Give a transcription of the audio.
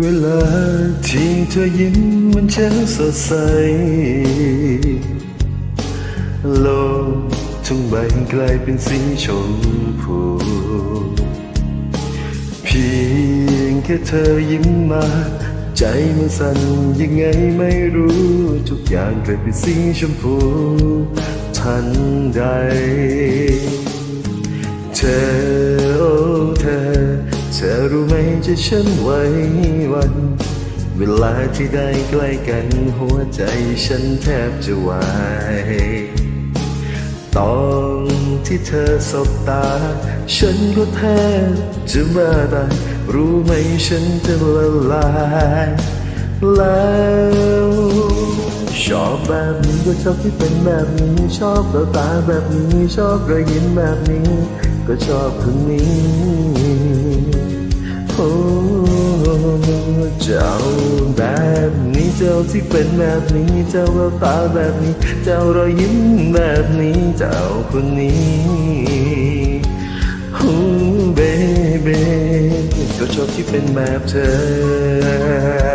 เวลาที่เธอยิ้มมันช่างสดใส โลกทั้งใบกลายเป็นสีชมพูเพียงแค่เธอยิ้มมา ใจมันสั่นยังไงไม่รู้ ทุกอย่างเกิดเป็นสีชมพูทันใด เธอ อรู้ไหมจะฉันไหว้วัน เวลาที่ได้ใกล้กันหัวใจฉันแทบจะวายตอนที่เธอสบตา ฉันก็แทบจะบ้าตายรู้ไหมฉันจะละลายแล้วชอบแบบนี้ก็ชอบที่เป็นแบบนี้ชอบแววตาแบบนี้ชอบรอยยิ้มแบบนี้ ก็ชอบคนนี้ โอ้เจ้าแบบนี้เจ้าที่เป็นแบบนี้ เจ้าแววตาแบบนี้ เจ้ารอยยิ้มแบบนี้ เจ้าคนนี้โอ้เบเบก็ชอบที่เป็นแบบเธอ